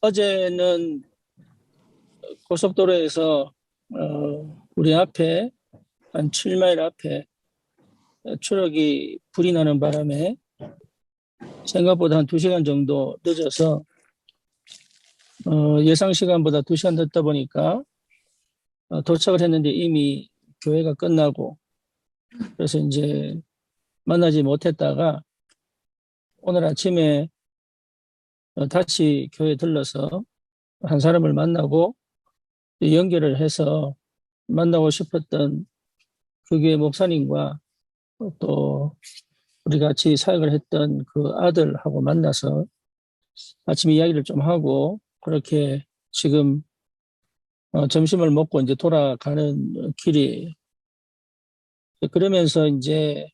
어제는 고속도로에서 어, 우리 앞에 한 7마일 앞에 추락이 불이 나는 바람에 생각보다 한 2시간 정도 늦어서 어, 예상 시간보다 2시간 늦다 보니까 어, 도착을 했는데 이미 교회가 끝나고 그래서 이제 만나지 못했다가 오늘 아침에 어, 다시 교회 들러서 한 사람을 만나고 연결을 해서 만나고 싶었던 그 교회 목사님과 또 우리 같이 사역을 했던 그 아들하고 만나서 아침 이야기를 좀 하고 그렇게 지금 어, 점심을 먹고 이제 돌아가는 길이에요. 그러면서 이제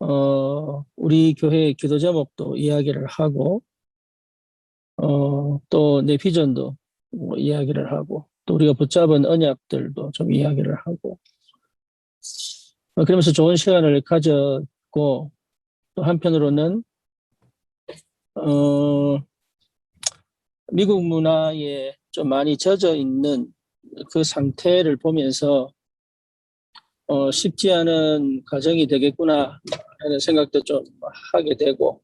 어, 우리 교회 기도 제목도 이야기를 하고 어, 또 내 비전도 뭐 이야기를 하고 또 우리가 붙잡은 언약들도 좀 이야기를 하고. 어, 그러면서 좋은 시간을 가졌고 또 한편으로는 어, 미국 문화에 좀 많이 젖어 있는 그 상태를 보면서 어, 쉽지 않은 과정이 되겠구나 하는 생각도 좀 하게 되고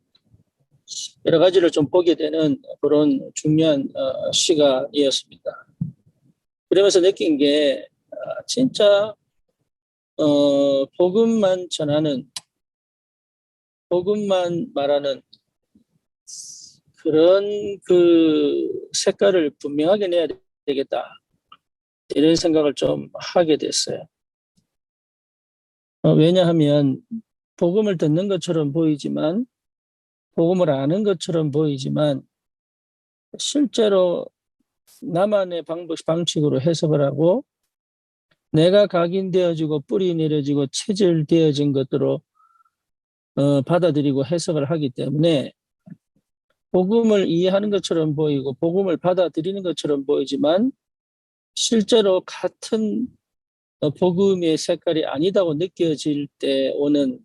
여러 가지를 좀 보게 되는 그런 중요한 어, 시간이었습니다. 그러면서 느낀 게 아, 진짜 어, 복음만 전하는 복음만 말하는 그런 그 색깔을 분명하게 내야 되겠다 이런 생각을 좀 하게 됐어요. 어, 왜냐하면 복음을 듣는 것처럼 보이지만 복음을 아는 것처럼 보이지만 실제로 나만의 방법 방식으로 해석을 하고 내가 각인되어지고 뿌리 내려지고 체질되어진 것으로 어, 받아들이고 해석을 하기 때문에 복음을 이해하는 것처럼 보이고 복음을 받아들이는 것처럼 보이지만 실제로 같은 어, 복음의 색깔이 아니다고 느껴질 때 오는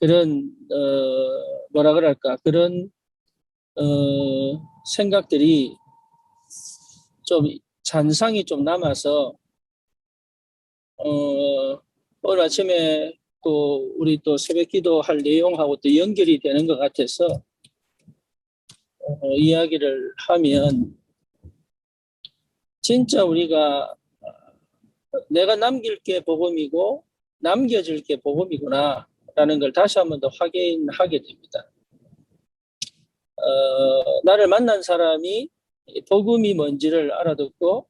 그런 어, 뭐라 그럴까? 그런 어, 생각들이 좀 잔상이 좀 남아서 어, 오늘 아침에 또 우리 또 새벽 기도 할 내용하고 또 연결이 되는 것 같아서 어, 이야기를 하면 진짜 우리가 내가 남길 게 복음이고 남겨질 게 복음이구나 라는 걸 다시 한 번 더 확인하게 됩니다. 어, 나를 만난 사람이 복음이 뭔지를 알아듣고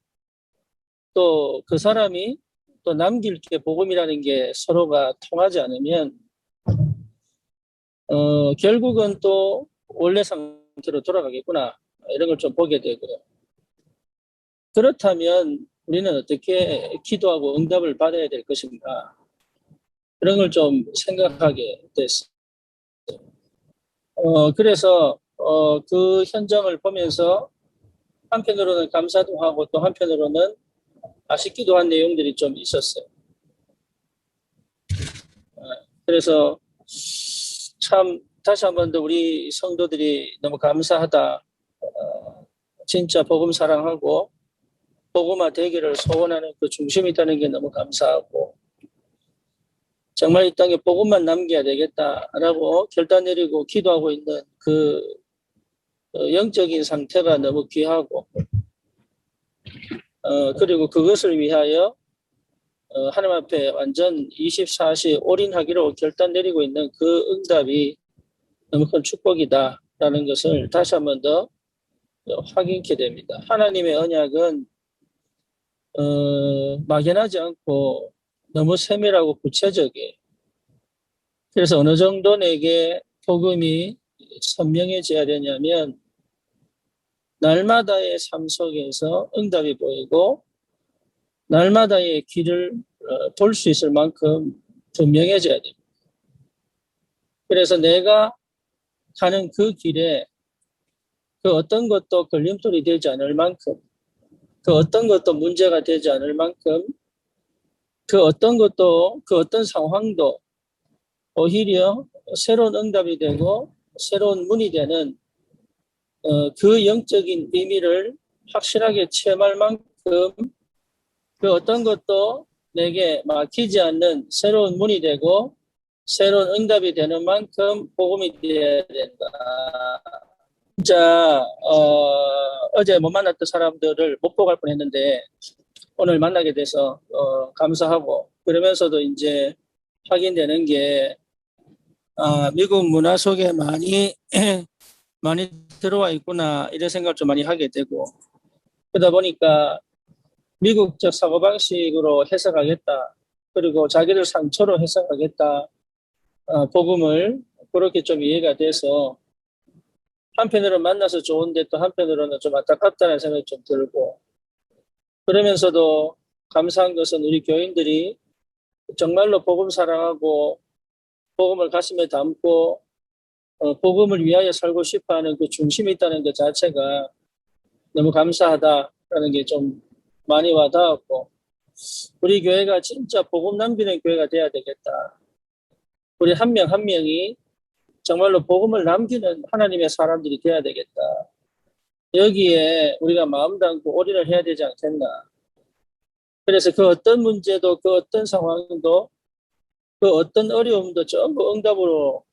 또 그 사람이 또 남길 게 복음이라는 게 서로가 통하지 않으면 어, 결국은 또 원래 상태로 돌아가겠구나 이런 걸 좀 보게 되고요. 그렇다면 우리는 어떻게 기도하고 응답을 받아야 될 것인가 그런 걸 좀 생각하게 됐어요. 어, 그래서 어, 그 현장을 보면서 한편으로는 감사도 하고 또 한편으로는 아쉽기도 한 내용들이 좀 있었어요. 어, 그래서 참 다시 한 번 더 우리 성도들이 너무 감사하다. 어, 진짜 복음 사랑하고 복음화 되기를 소원하는 그 중심이 있다는 게 너무 감사하고 정말 이 땅에 복음만 남겨야 되겠다라고 결단 내리고 기도하고 있는 그 어, 영적인 상태가 너무 귀하고 어, 그리고 그것을 위하여 어, 하나님 앞에 완전 24시 올인하기로 결단 내리고 있는 그 응답이 너무 큰 축복이다라는 것을 다시 한 번 더 확인케 됩니다. 하나님의 언약은 어, 막연하지 않고 너무 세밀하고 구체적이에요. 그래서 어느 정도 내게 복음이 선명해져야 되냐면 날마다의 삶 속에서 응답이 보이고 날마다의 길을 어, 볼수 있을 만큼 분명해져야 됩니다. 그래서 내가 가는 그 길에 그 어떤 것도 걸림돌이 되지 않을 만큼 그 어떤 것도 문제가 되지 않을 만큼 그 어떤 것도 그 어떤 상황도 오히려 새로운 응답이 되고 새로운 문이 되는 어, 그 영적인 의미를 확실하게 체험할 만큼 그 어떤 것도 내게 막히지 않는 새로운 문이 되고 새로운 응답이 되는 만큼 복음이 되어야 된다. 진짜 어, 어제 못 만났던 사람들을 못 보고 갈 뻔했는데 오늘 만나게 돼서 어, 감사하고 그러면서도 이제 확인되는 게 아, 미국 문화 속에 많이 많이 들어와 있구나 이런 생각을 좀 많이 하게 되고 그러다 보니까 미국적 사고방식으로 해석하겠다 그리고 자기들 상처로 해석하겠다 어, 복음을 그렇게 좀 이해가 돼서 한편으로 만나서 좋은데 또 한편으로는 좀 안타깝다는 생각이 좀 들고 그러면서도 감사한 것은 우리 교인들이 정말로 복음 사랑하고 복음을 가슴에 담고 어, 복음을 위하여 살고 싶어하는 그 중심이 있다는 것 자체가 너무 감사하다라는 게 좀 많이 와닿았고 우리 교회가 진짜 복음 남기는 교회가 돼야 되겠다. 우리 한 명한 명이 정말로 복음을 남기는 하나님의 사람들이 돼야 되겠다. 여기에 우리가 마음 담고 올인을 해야 되지 않겠나. 그래서 그 어떤 문제도 그 어떤 상황도 그 어떤 어려움도 전부 응답으로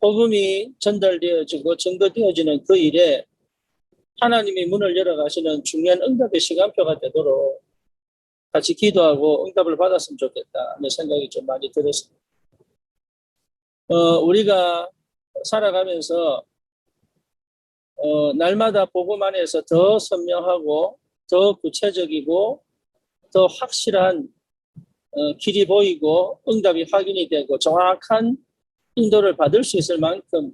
복음이 전달되어지고 증거되어지는 그 일에 하나님이 문을 열어가시는 중요한 응답의 시간표가 되도록 같이 기도하고 응답을 받았으면 좋겠다 하는 생각이 좀 많이 들었습니다. 어, 우리가 살아가면서 어, 날마다 복음 안에서 더 선명하고 더 구체적이고 더 확실한 어, 길이 보이고 응답이 확인이 되고 정확한 인도를 받을 수 있을 만큼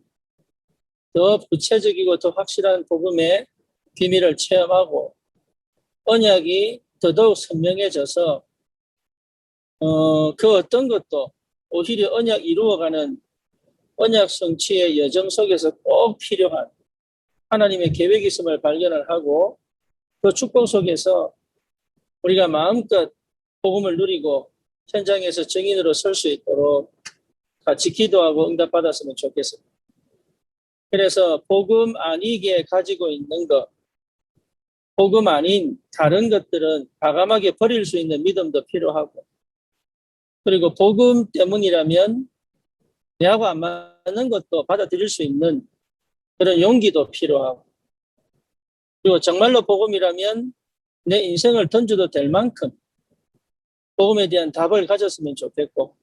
더 구체적이고 더 확실한 복음의 비밀을 체험하고 언약이 더더욱 선명해져서 어, 그 어떤 것도 오히려 언약 이루어가는 언약 성취의 여정 속에서 꼭 필요한 하나님의 계획이 있음을 발견을 하고 그 축복 속에서 우리가 마음껏 복음을 누리고 현장에서 증인으로 설 수 있도록 같이 기도하고 응답받았으면 좋겠습니다. 그래서 복음 아니기에 가지고 있는 것, 복음 아닌 다른 것들은 과감하게 버릴 수 있는 믿음도 필요하고, 그리고 복음 때문이라면 내하고 안 맞는 것도 받아들일 수 있는 그런 용기도 필요하고, 그리고 정말로 복음이라면 내 인생을 던져도 될 만큼 복음에 대한 답을 가졌으면 좋겠고,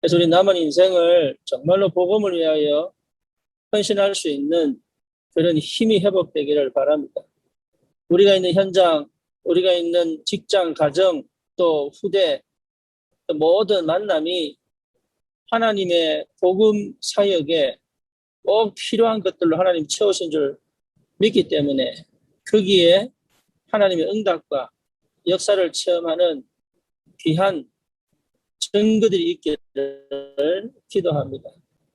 그래서 우리 남은 인생을 정말로 복음을 위하여 헌신할 수 있는 그런 힘이 회복되기를 바랍니다. 우리가 있는 현장, 우리가 있는 직장, 가정, 또 후대, 모든 만남이 하나님의 복음 사역에 꼭 필요한 것들로 하나님 채우신 줄 믿기 때문에 거기에 하나님의 응답과 역사를 체험하는 귀한 증거들이 있기를 기도합니다.